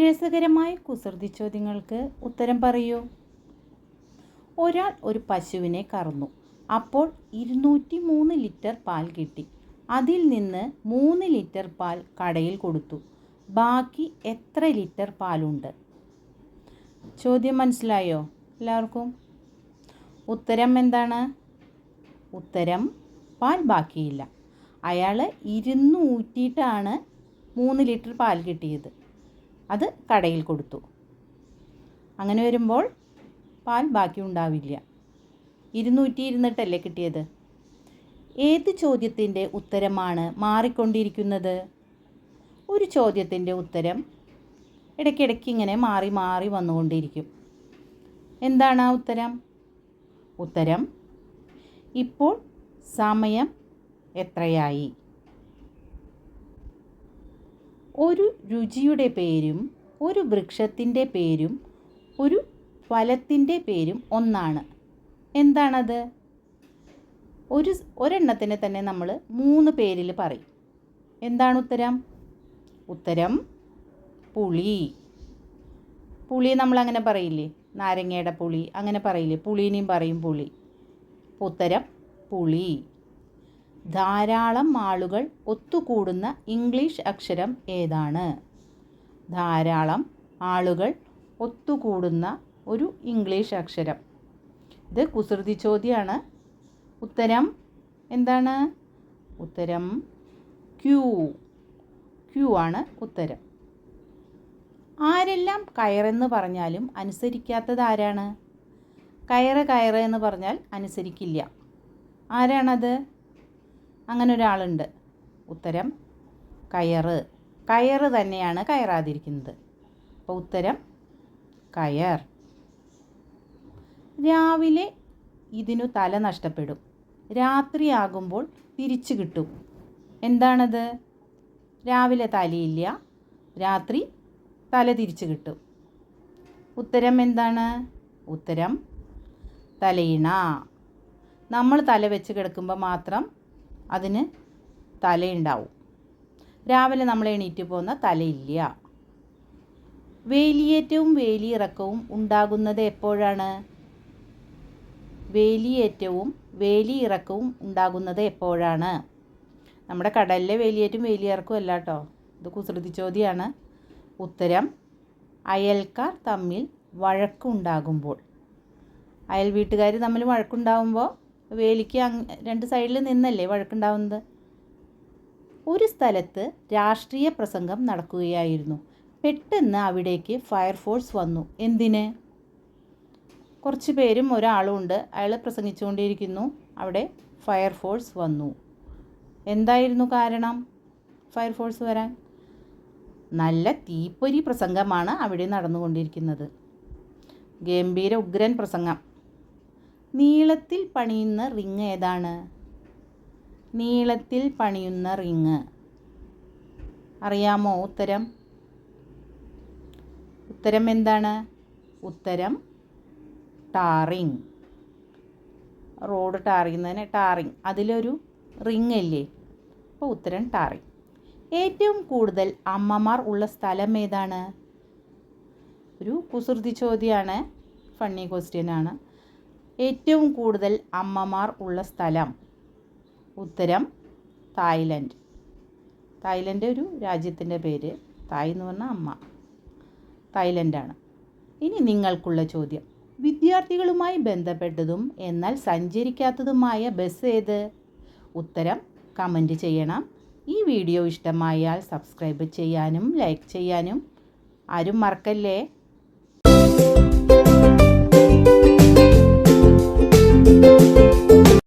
രസകരമായ കുസൃതി ചോദ്യങ്ങൾക്ക് ഉത്തരം പറയൂ. ഒരാൾ ഒരു പശുവിനെ കറന്നു. അപ്പോൾ ഇരുന്നൂറ്റി മൂന്ന് ലിറ്റർ പാൽ കിട്ടി. അതിൽ നിന്ന് മൂന്ന് ലിറ്റർ പാൽ കടയിൽ കൊടുത്തു. ബാക്കി എത്ര ലിറ്റർ പാലുണ്ട്? ചോദ്യം മനസ്സിലായോ എല്ലാവർക്കും? ഉത്തരം എന്താണ്? ഉത്തരം പാൽ ബാക്കിയില്ല. അയാൾ ഇരുന്ന് ഊറ്റിയിട്ടാണ് മൂന്ന് ലിറ്റർ പാൽ കിട്ടിയത്. അത് കടയിൽ കൊടുത്തു. അങ്ങനെ വരുമ്പോൾ പാൽ ബാക്കി ഉണ്ടാവില്ല. ഇരുന്നൂറ്റി ഇരുന്നിട്ടല്ലേ കിട്ടിയത്? ഏത് ചോദ്യത്തിന്റെ ഉത്തരമാണ് മാറിക്കൊണ്ടിരിക്കുന്നത്? ഒരു ചോദ്യത്തിന്റെ ഉത്തരം ഇടയ്ക്കിടയ്ക്ക് ഇങ്ങനെ മാറി മാറി വന്നുകൊണ്ടിരിക്കും. എന്താണ് ആ ഉത്തരം? ഉത്തരം ഇപ്പോൾ സമയം എത്രയായി? ഒരു രുചിയുടെ പേരും ഒരു വൃക്ഷത്തിന്റെ പേരും ഒരു ഫലത്തിന്റെ പേരും ഒന്നാണ്. എന്താണത്? ഒരു ഒരെണ്ണത്തിന് തന്നെ നമ്മൾ മൂന്ന് പേരിൽ പറയും. എന്താണ് ഉത്തരം? ഉത്തരം പുളി. പുളി നമ്മൾ അങ്ങനെ പറയില്ലേ? നാരങ്ങയുടെ പുളി അങ്ങനെ പറയില്ലേ? പുളീനെയും പറയും പുളി. ഉത്തരം പുളി. ധാരാളം ആളുകൾ ഒത്തുകൂടുന്ന ഇംഗ്ലീഷ് അക്ഷരം ഏതാണ്? ധാരാളം ആളുകൾ ഒത്തുകൂടുന്ന ഒരു ഇംഗ്ലീഷ് അക്ഷരം. ഇത് കുസൃതി ചോദ്യമാണ് ഉത്തരം എന്താണ്? ഉത്തരം ക്യൂ. ക്യൂ ആണ് ഉത്തരം. ആരെല്ലാം കയറെന്ന് പറഞ്ഞാലും അനുസരിക്കാത്തത് ആരാണ്? കയറ് കയറ് എന്ന് പറഞ്ഞാൽ അനുസരിക്കില്ല. ആരാണത്? അങ്ങനെ ഒരാളുണ്ട് ഉത്തരം കയറ്. കയറ് തന്നെയാണ് കയറാതിരിക്കുന്നത്. അപ്പോൾ ഉത്തരം കയർ. രാവിലെ ഇതിനു തല നഷ്ടപ്പെടും. രാത്രിയാകുമ്പോൾ തിരിച്ചു കിട്ടും. എന്താണത്? രാവിലെ തലയില്ല രാത്രി തല തിരിച്ചു കിട്ടും. ഉത്തരം എന്താണ്? ഉത്തരം തലയിണ. നമ്മൾ തല വെച്ച് കിടക്കുമ്പോൾ മാത്രം അതിന് തലയുണ്ടാവും. രാവിലെ നമ്മൾ എണീറ്റ് പോകുന്ന തലയില്ല. വേലിയേറ്റവും വേലിയിറക്കവും ഉണ്ടാകുന്നത് എപ്പോഴാണ്? വേലിയേറ്റവും വേലിയിറക്കവും ഉണ്ടാകുന്നത് എപ്പോഴാണ്? നമ്മുടെ കടലിലെ വേലിയേറ്റവും വേലിയിറക്കവും അല്ല കേട്ടോ. ഇത് കുസൃതി ചോദ്യമാണ് ഉത്തരം അയൽക്കാർ തമ്മിൽ വഴക്കുണ്ടാകുമ്പോൾ. അയൽ വീട്ടുകാർ തമ്മിൽ വഴക്കുണ്ടാകുമ്പോൾ വേലിക്ക് രണ്ട് സൈഡിൽ നിന്നല്ലേ വഴക്കുണ്ടാവുന്നത്? ഒരു സ്ഥലത്ത് രാഷ്ട്രീയ പ്രസംഗം നടക്കുകയായിരുന്നു. പെട്ടെന്ന് അവിടേക്ക് ഫയർഫോഴ്സ് വന്നു. എന്തിന്? കുറച്ച് പേരും ഒരാളും ഉണ്ട്. അയാൾ പ്രസംഗിച്ചുകൊണ്ടിരിക്കുന്നു. അവിടെ ഫയർഫോഴ്സ് വന്നു. എന്തായിരുന്നു കാരണം ഫയർഫോഴ്സ് വരാൻ? നല്ല തീപ്പൊരി പ്രസംഗമാണ് അവിടെ നടന്നുകൊണ്ടിരിക്കുന്നത്. ഗംഭീര ഉഗ്രൻ പ്രസംഗം. നീളത്തിൽ പണിയുന്ന റിങ് ഏതാണ്? നീളത്തിൽ പണിയുന്ന റിങ്. അറിയാമോ ഉത്തരം? ഉത്തരം എന്താണ്? ഉത്തരം ടാറിങ്. റോഡ് ടാറിങ്ങുന്നതിന് ടാറിങ്. അതിലൊരു റിങ് അല്ലേ അപ്പോൾ ഉത്തരം ടാറിങ്. ഏറ്റവും കൂടുതൽ അമ്മമാർ ഉള്ള സ്ഥലം ഏതാണ്? ഒരു കുസൃതി ചോദ്യമാണ് ഫണ്ണി ക്വസ്റ്റ്യൻ ആണ്. ഏറ്റവും കൂടുതൽ അമ്മമാർ ഉള്ള സ്ഥലം? ഉത്തരം തായ്ലൻഡ്. തായ്ലൻഡ് ഒരു രാജ്യത്തിന്റെ പേര്. തായ് എന്ന് പറഞ്ഞാൽ അമ്മ. തായ്ലൻഡാണ്. ഇനി നിങ്ങൾക്കുള്ള ചോദ്യം. വിദ്യാർത്ഥികളുമായി ബന്ധപ്പെട്ടതും എന്നാൽ സഞ്ചരിക്കാത്തതുമായ ബസ് ഏത്? ഉത്തരം കമന്റ് ചെയ്യണം. ഈ വീഡിയോ ഇഷ്ടമായാൽ സബ്സ്ക്രൈബ് ചെയ്യാനും ലൈക്ക് ചെയ്യാനും ആരും മറക്കല്ലേ?